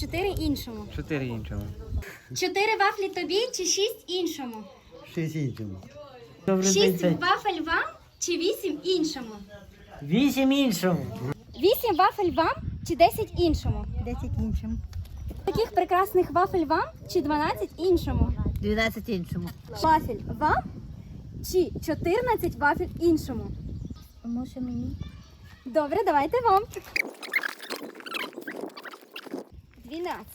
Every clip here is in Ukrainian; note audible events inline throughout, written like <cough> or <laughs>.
чотири іншому. Чотири іншому. Чотири вафлі тобі чи шість іншому? Шість іншому. Шість вафель вам чи вісім іншому? Вісім іншому. Вісім вафель вам чи десять іншому? Десять іншим. Таких прекрасних вафель вам чи 12 іншому? Дванадцять іншому. Вафель вам чи 14 вафель іншому? Може мені? Добре, давайте вам. 12.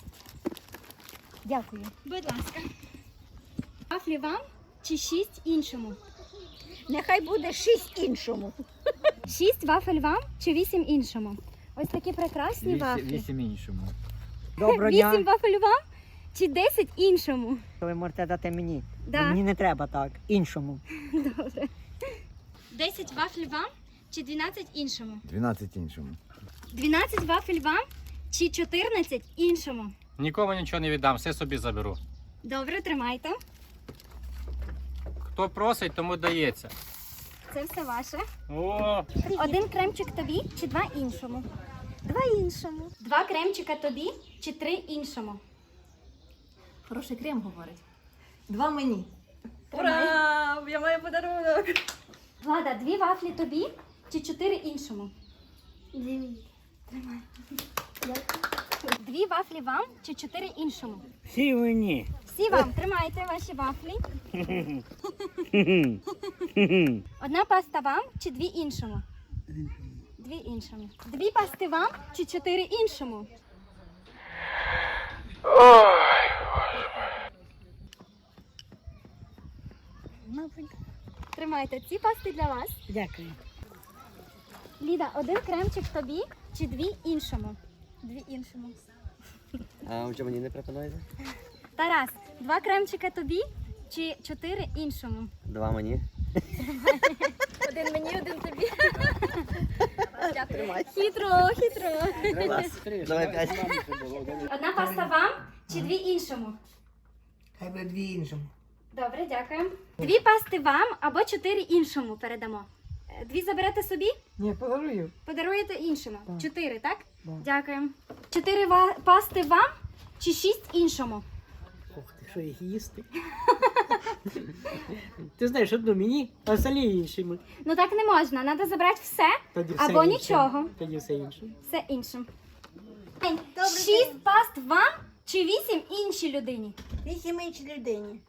Дякую. Будь ласка. Вафлі вам чи 6 іншому? Нехай буде шість іншому. 6 вафель вам чи 8 іншому? Ось такі прекрасні вафлі. Вісім іншому. Доброго 8 дня. вафель вам чи 10 іншому? Ви можете дати мені. Да. Мені не треба так. Іншому. Добре. 10 вафель вам чи 12 іншому? 12 іншому. 12 вафель вам чи 14 іншому? Нікому нічого не віддам, все собі заберу. Добре, тримайте. Хто просить, тому дається. Це все ваше. О, Один кремчик тобі чи два іншому? Два іншому. Два кремчика тобі чи три іншому? Хороший крем говорить. Два мені. Ура! Я маю подарунок. Влада, дві вафлі тобі чи чотири іншому? Дві. Тримай. Дві вафлі вам чи чотири іншому? Всі мені. Всі вам тримайте ваші вафлі. <laughs> Одна паста вам чи дві іншому? Дві іншому. Дві пасти вам чи чотири іншому? Тримайте ці пасти для вас. Дякую. Ліда, один кремчик тобі чи дві іншому? Дві іншому. <laughs> А що мені не пропонуєте? Тарас, два кремчика тобі чи чотири іншому? Два мені. Один мені, один тобі. Хитро, хитро. Давай п'ять. Одна паста вам чи дві іншому? Хай буде дві іншому. Добре, дякую. Дві пасти вам або чотири іншому передамо. Е, Дві заберете собі, Ні, подарую. подаруєте іншому. Так. Чотири, так? Да. Дякую. Чотири ва- пасти вам чи шість іншому? Ох ти, що їх їсти? <laughs> Ти знаєш, одну мені, а остальні іншими. Ну так не можна. Треба забрати все Тоді все або інше. нічого. Тоді все інше. Все іншим. Шість паст вам чи вісім іншій людині? Вісім іншій людині.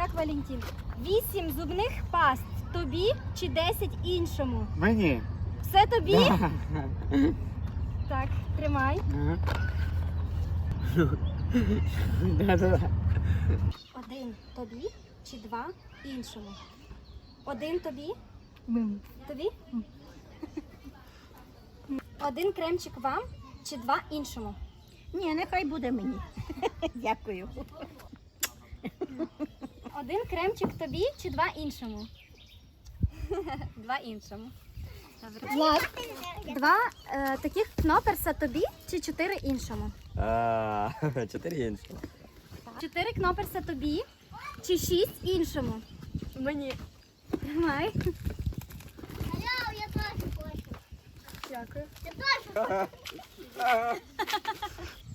Так, Валентин. Вісім зубних паст тобі чи десять іншому? Мені. Все тобі? Так, тримай. Да-да-да. Один тобі чи два іншому? Один тобі? Тобі? Один кремчик вам чи два іншому? Ні, нехай буде мені. Дякую. Один кремчик тобі чи два іншому? <laughs> Два іншому. Влад, два е, таких кноперса тобі чи чотири іншому? <laughs> Чотири іншого. Чотири кноперса тобі чи шість іншому? Мені. Тримай. Дякую. <laughs>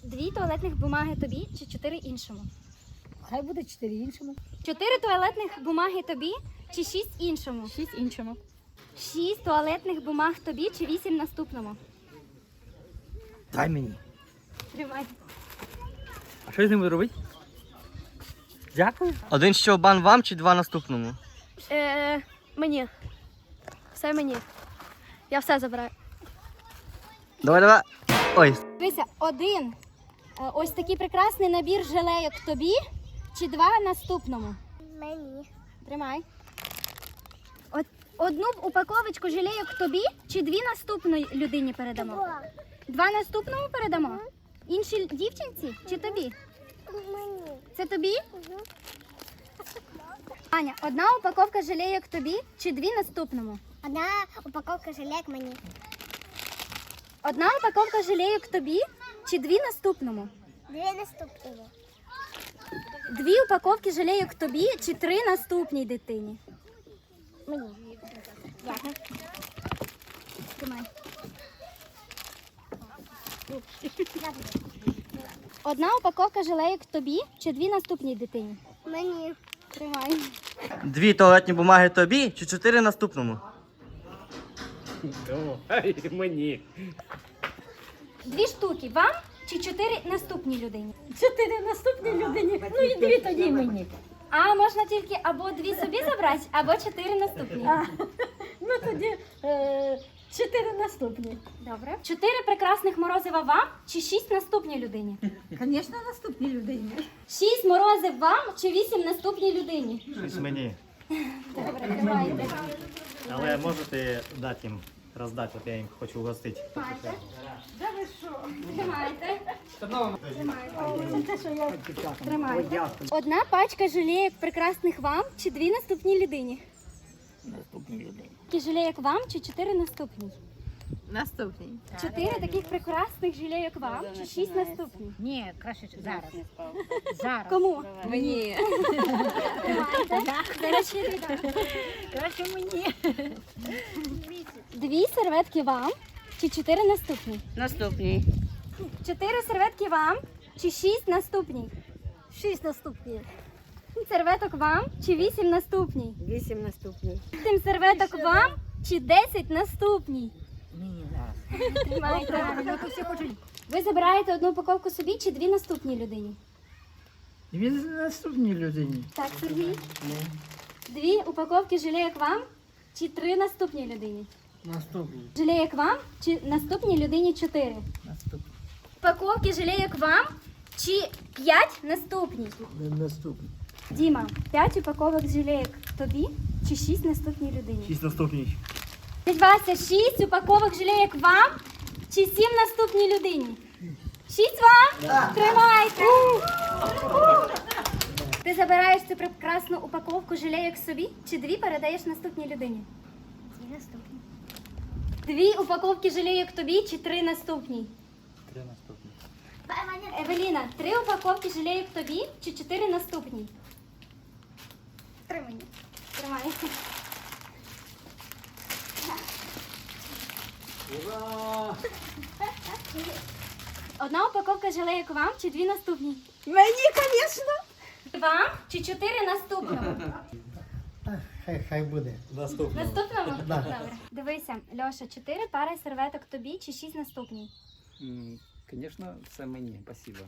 Дві туалетних бумаги тобі чи чотири іншому? Хай буде чотири іншому. Чотири туалетних бумаги тобі чи шість іншому? Шість іншому. Шість туалетних бумаг тобі чи вісім наступному? Дай мені. Тримай. А що з ним робити? Дякую. Один щобан вам чи два наступному? Е, мені. Все мені. Я все забираю. Давай, давай. Ой, Дивися, один. е, Ось такий прекрасний набір желейок тобі чи два наступному? Мені. Тримай. От, одну упаковочку желейок тобі чи дві наступної людині передамо? Два наступному передамо? Іншій дівчинці чи тобі? Мені. Це тобі? Аня, одна упаковка желейок тобі чи дві наступному? Одна упаковка желек мені. Одна упаковка желейок тобі чи дві наступному? Дві наступні. Дві упаковки желейок тобі чи три наступній дитині? Мені. Дякую. Тримай. Одна упаковка жилеєк тобі чи дві наступній дитині? Мені. Тримай. Дві туалетні бумаги тобі чи чотири наступному? Мені. Дві штуки вам чи чотири наступній людині? Чотири наступні людині. Ну і дві тоді мені. А можна тільки або дві собі забрати, або чотири наступні. Ну тоді е, чотири наступні. Добре. Чотири прекрасних морозива вам чи шість наступній людині? Звісно, наступні людині. Шість морозив вам чи вісім наступній людині? Щось мені. Добре, тримайте. Але можете дати їм роздати, от я їм хочу угостити. Тримайте. Тримайте. Що я Тримайте. Одна пачка жалеєк прекрасних вам чи дві наступній людині? Наступні людині. Такі жалеєк вам чи чотири наступній? наступні. Чотири таких прекрасних жалеєк вам чи шість наступній? Ні, краще зараз. Зараз. Кому? Мені. Тримайте. Зараз ще віддам. Краще мені. Дві серветки вам чи чотири наступні? Наступні. Чотири серветки вам чи шість наступні? Шість наступні. Серветок вам чи вісім наступні? Вісім наступні. Сім серветок вам чи десять наступні? Мені зараз. Ви забираєте одну упаковку собі чи дві наступній людині? Він наступній людині. Так, Сергій. Дві упаковки жалеєк вам чи три наступній людині? Наступний. Жалеєк вам чи наступній людині чотири? Наступний. Упаковки жалеєк вам чи п'ять наступній? Наступний. Діма, п'ять упаковок жалеєк тобі чи шість наступній людині? Шість наступний. Дядь Вася, шість упаковок жалеєк вам чи сім наступній людині? Шість вам? Тримайте! Ти забираєш цю прекрасну упаковку жалеєк собі чи дві передаєш наступній людині? Дві наступні. Дві упаковки жалеєк тобі чи три наступній? Три наступні. Евеліна, три упаковки жалеєк тобі чи чотири наступній? Три мені. Тримай. Одна упаковка жалеєк вам чи дві наступні? Мені, звісно. Вам чи чотири наступному? <laughs> Хай, хай буде. наступного Наступному? <laughs> Добре. Дивися, Льоша, чотири пари серветок тобі чи шість наступній? Звісно, все мені. Спасибо.